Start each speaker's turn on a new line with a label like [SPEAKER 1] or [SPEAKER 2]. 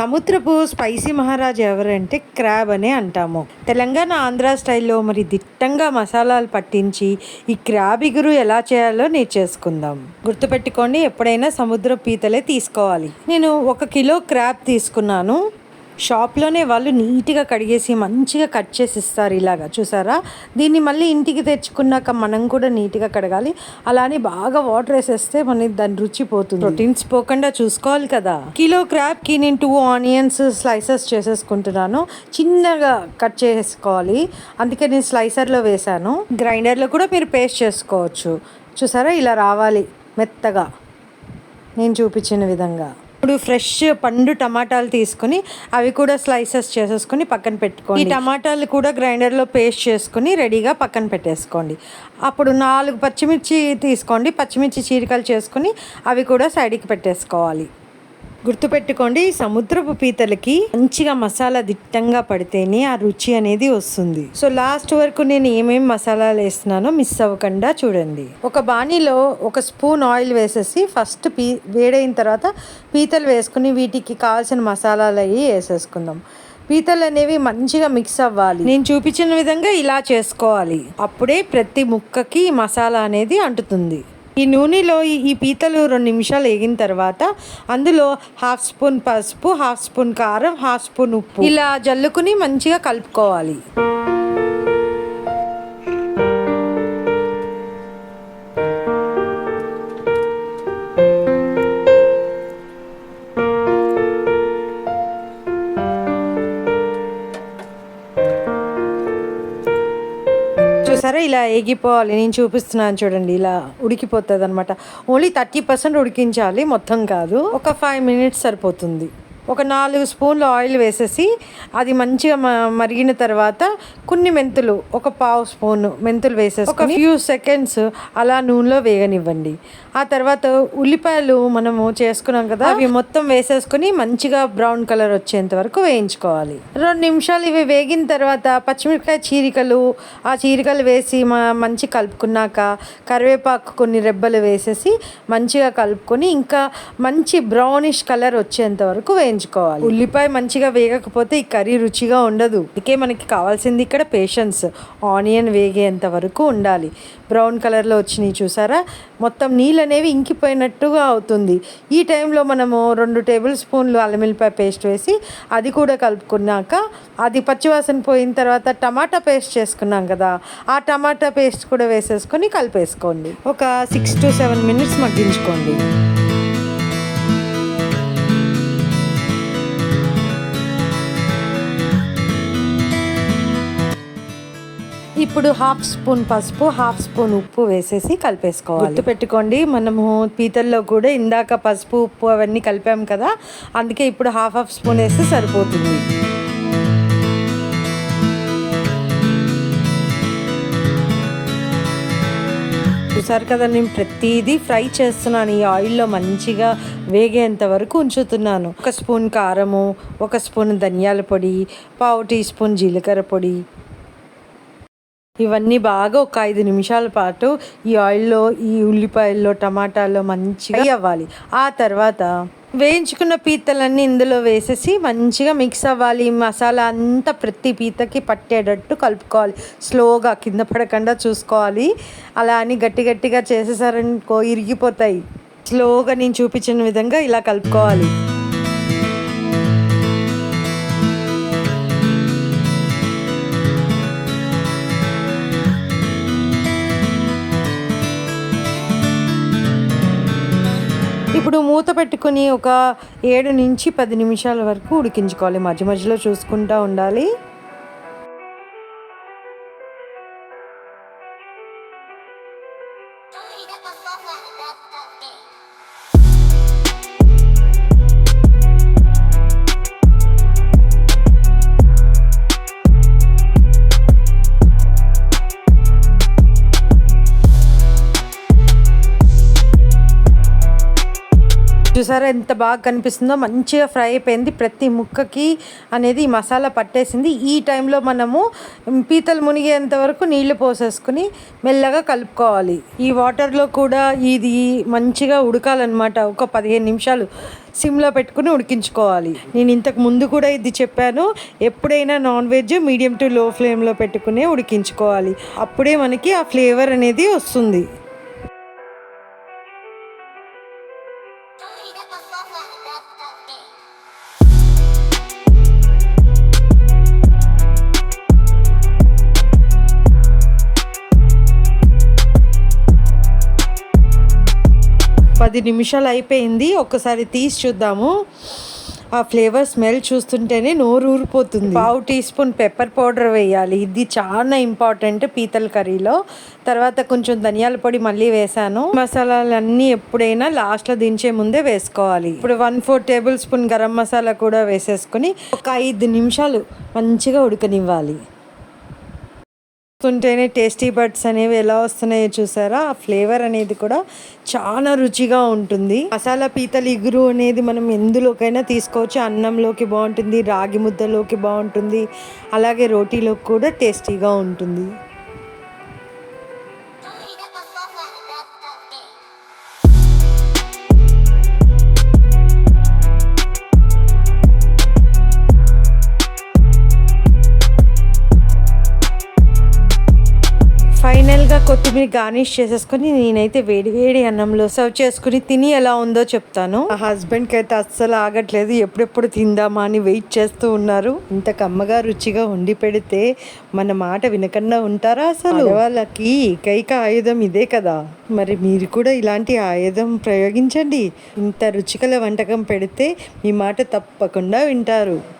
[SPEAKER 1] సముద్రపు స్పైసీ మహారాజు ఎవరంటే క్రాబ్ అనే అంటాము. తెలంగాణ ఆంధ్ర స్టైల్లో మరి దిట్టంగా మసాలాలు పట్టించి ఈ క్రాబ్ ఇగురు ఎలా చేయాలో నేర్చేసుకుందాం గుర్తుపెట్టుకోండి ఎప్పుడైనా సముద్ర పీతలే తీసుకోవాలి. నేను ఒక కిలో క్రాబ్ తీసుకున్నాను. షాప్లోనే వాళ్ళు నీట్గా కడిగేసి మంచిగా కట్ చేసి ఇస్తారు ఇలాగా చూసారా? దీన్ని మళ్ళీ ఇంటికి తెచ్చుకున్నాక మనం కూడా నీట్గా కడగాలి. అలానే బాగా వాటర్ వేసేస్తే మనకి దాని రుచి పోతుంది. ప్రోటీన్స్ పోకుండా చూసుకోవాలి కదా. కిలో క్రాబ్కి నేను టూ ఆనియన్స్ స్లైసెస్ చేసేసుకుంటున్నాను. చిన్నగా కట్ చేసుకోవాలి. అందుకే నేను స్లైసర్లో వేశాను. గ్రైండర్లో కూడా మీరు పేస్ట్ చేసుకోవచ్చు. చూసారా? ఇలా రావాలి మెత్తగా. నేను చూపించిన విధంగా. ఇప్పుడు ఫ్రెష్ పండు టమాటాలు తీసుకొని అవి కూడా స్లైసెస్ చేసేసుకొని పక్కన పెట్టుకోండి. ఈ టమాటాలు కూడా గ్రైండర్లో పేస్ట్ చేసుకుని రెడీగా పక్కన పెట్టేసుకోండి. అప్పుడు నాలుగు పచ్చిమిర్చి తీసుకోండి. పచ్చిమిర్చి చీరికలు చేసుకొని అవి కూడా సైడ్కి పెట్టేసుకోవాలి. గుర్తుపెట్టుకోండి సముద్రపు పీతలకి మంచిగా మసాలా దిట్టంగా పడితేనే ఆ రుచి అనేది వస్తుంది. సో లాస్ట్ వరకు నేను ఏమేమి మసాలాలు వేస్తున్నానో మిస్ అవ్వకుండా చూడండి. ఒక బాణీలో ఒక స్పూన్ ఆయిల్ వేసేసి ఫస్ట్ పీ వేడైన తర్వాత పీతలు వేసుకుని వీటికి కావాల్సిన మసాలాలు అవి వేసేసుకుందాం. పీతలు అనేవి మంచిగా మిక్స్ అవ్వాలి. నేను చూపించిన విధంగా ఇలా చేసుకోవాలి. అప్పుడే ప్రతి ముక్కకి మసాలా అనేది అంటుతుంది. ఈ నూనెలో ఈ- ఈ పీతలు రెండు నిమిషాలు వేగిన తర్వాత అందులో హాఫ్ స్పూన్ పసుపు హాఫ్ స్పూన్ కారం హాఫ్ స్పూన్ ఉప్పు. ఇలా జల్లుకుని మంచిగా కలుపుకోవాలి. చూసారా? ఇలా ఏగిపోవాలి నేను చూపిస్తున్నాను చూడండి ఇలా ఉడికిపోతుంది అనమాట ఓన్లీ థర్టీ పర్సెంట్ ఉడికించాలి మొత్తం కాదు. ఒక ఫైవ్ మినిట్స్ సరిపోతుంది. ఒక నాలుగు స్పూన్లు ఆయిల్ వేసేసి అది మంచిగా మ- మరిగిన తర్వాత కొన్ని మెంతులు ఒక పావు స్పూన్ మెంతులు వేసేసి ఒక ఫ్యూ సెకండ్స్ అలా నూనెలో వేగనివ్వండి. ఆ తర్వాత ఉల్లిపాయలు మనము చేసుకున్నాం కదా అవి మొత్తం వేసేసుకొని మంచిగా బ్రౌన్ కలర్ వచ్చేంత వరకు వేయించుకోవాలి. రెండు నిమిషాలు ఇవి వేగిన తర్వాత పచ్చిమిరపకాయ చీరికలు ఆ చీరికలు వేసి మ- మంచి కలుపుకున్నాక కరివేపాకు కొన్ని రెబ్బలు వేసేసి మంచిగా కలుపుకొని ఇంకా మంచి బ్రౌనిష్ కలర్ వచ్చేంత వరకు వేయించుకోవాలి. ఉల్లిపాయ మంచిగా వేగకపోతే ఈ కర్రీ రుచిగా ఉండదు. అందుకే మనకి కావాల్సింది ఇక్కడ పేషెన్స్. ఆనియన్ వేగేంత వరకు ఉండాలి. బ్రౌన్ కలర్లో వచ్చినాయి చూసారా? మొత్తం నీళ్ళు అనేవి ఇంకిపోయినట్టుగా అవుతుంది. ఈ టైంలో మనము రెండు టేబుల్ స్పూన్లు అల్లం వెల్లిపాయ పేస్ట్ వేసి అది కూడా కలుపుకున్నాక అది పచ్చివాసన పోయిన తర్వాత టమాటా పేస్ట్ చేసుకున్నాం కదా ఆ టమాటా పేస్ట్ కూడా వేసేసుకొని కలిపేసుకోండి. ఒక సిక్స్ టు సెవెన్ మినిట్స్ మగ్గించుకోండి. ఇప్పుడు హాఫ్ స్పూన్ పసుపు హాఫ్ స్పూన్ ఉప్పు వేసేసి కలిపేసుకోవాలి. గుర్తు పెట్టుకోండి మనము పీతల్లో కూడా ఇందాక పసుపు ఉప్పు అవన్నీ కలిపాం కదా అందుకే ఇప్పుడు హాఫ్ హాఫ్ స్పూన్ వేస్తే సరిపోతుంది. చూసారు కదా నేను ప్రతిదీ ఫ్రై చేస్తున్నాను ఈ ఆయిల్లో మంచిగా వేగేంత వరకు ఉంచుతున్నాను. ఒక స్పూన్ కారము ఒక స్పూన్ ధనియాల పొడి పావు టీ స్పూన్ జీలకర్ర పొడి ఇవన్నీ బాగా ఒక ఐదు నిమిషాల పాటు ఈ ఆయిల్లో ఈ ఉల్లిపాయల్లో టమాటాల్లో మంచిగా అవ్వాలి. ఆ తర్వాత వేయించుకున్న పీతలన్నీ ఇందులో వేసేసి మంచిగా మిక్స్ అవ్వాలి. మసాలా అంతా ప్రతి పీతకి పట్టేటట్టు కలుపుకోవాలి. స్లోగా కింద పడకుండా చూసుకోవాలి. అలా అని గట్టి గట్టిగా చేసేసారనుకో ఇరిగిపోతాయి. స్లోగా నేను చూపించిన విధంగా ఇలా కలుపుకోవాలి. ఇప్పుడు మూత పెట్టుకుని ఒక ఏడు నుంచి పది నిమిషాల వరకు ఉడికించుకోవాలి. మధ్య మధ్యలో చూసుకుంటూ ఉండాలి. చూసారా ఎంత బాగా కనిపిస్తుందో? మంచిగా ఫ్రై అయిపోయింది. ప్రతి ముక్కకి అనేది మసాలా పట్టేసింది. ఈ టైంలో మనము పీతలు మునిగేంత వరకు నీళ్ళు పోసేసుకుని మెల్లగా కలుపుకోవాలి. ఈ వాటర్లో కూడా ఇది మంచిగా ఉడకాలన్నమాట. ఒక పదిహేను నిమిషాలు సిమ్లో పెట్టుకుని ఉడికించుకోవాలి. నేను ఇంతకు ముందు కూడా ఇది చెప్పాను. ఎప్పుడైనా నాన్ వెజ్ మీడియం టు లో ఫ్లేమ్లో పెట్టుకునే ఉడికించుకోవాలి. అప్పుడే మనకి ఆ ఫ్లేవర్ అనేది వస్తుంది. పది నిమిషాలు అయిపోయింది. ఒక్కసారి తీసి చూద్దాము. ఆ ఫ్లేవర్ స్మెల్ చూస్తుంటేనే నోరు ఊరిపోతుంది. పావు టీ స్పూన్ పెప్పర్ పౌడర్ వేయాలి. ఇది చాలా ఇంపార్టెంట్ పీతల కర్రీలో. తర్వాత కొంచెం ధనియాల పొడి మళ్ళీ వేసాను. మసాలాలన్నీ ఎప్పుడైనా లాస్ట్లో దించే ముందే వేసుకోవాలి. ఇప్పుడు one four tablespoon garam masala కూడా వేసేసుకొని ఒక ఐదు నిమిషాలు మంచిగా ఉడకనివ్వాలి. చూస్తుంటేనే టేస్టీ బడ్స్ అనేవి ఎలా వస్తున్నాయో చూసారా? ఆ ఫ్లేవర్ అనేది కూడా చాలా రుచిగా ఉంటుంది. మసాలా పీతలు ఇగురు అనేది మనం ఎందులోకైనా తీసుకోవచ్చు. అన్నంలోకి బాగుంటుంది రాగి ముద్దలోకి బాగుంటుంది అలాగే రోటీలోకి కూడా టేస్టీగా ఉంటుంది. కొత్తిమీర గార్నిష్ చేసేసుకొని నేనైతే వేడి వేడి అన్నంలో సర్వ్ చేసుకుని తిని ఎలా ఉందో చెప్తాను. మా హస్బెండ్కి అయితే అస్సలు ఆగట్లేదు. ఎప్పుడెప్పుడు తిందామా అని వెయిట్ చేస్తూ ఉన్నారు. ఇంత కమ్మగా రుచిగా వండి పెడితే మన మాట వినకుండా ఉంటారా అసలు? వాళ్ళకి ఏకైక ఆయుధం ఇదే కదా. మరి మీరు కూడా ఇలాంటి ఆయుధం ప్రయోగించండి. ఇంత రుచికల వంటకం పెడితే మీ మాట తప్పకుండా వింటారు.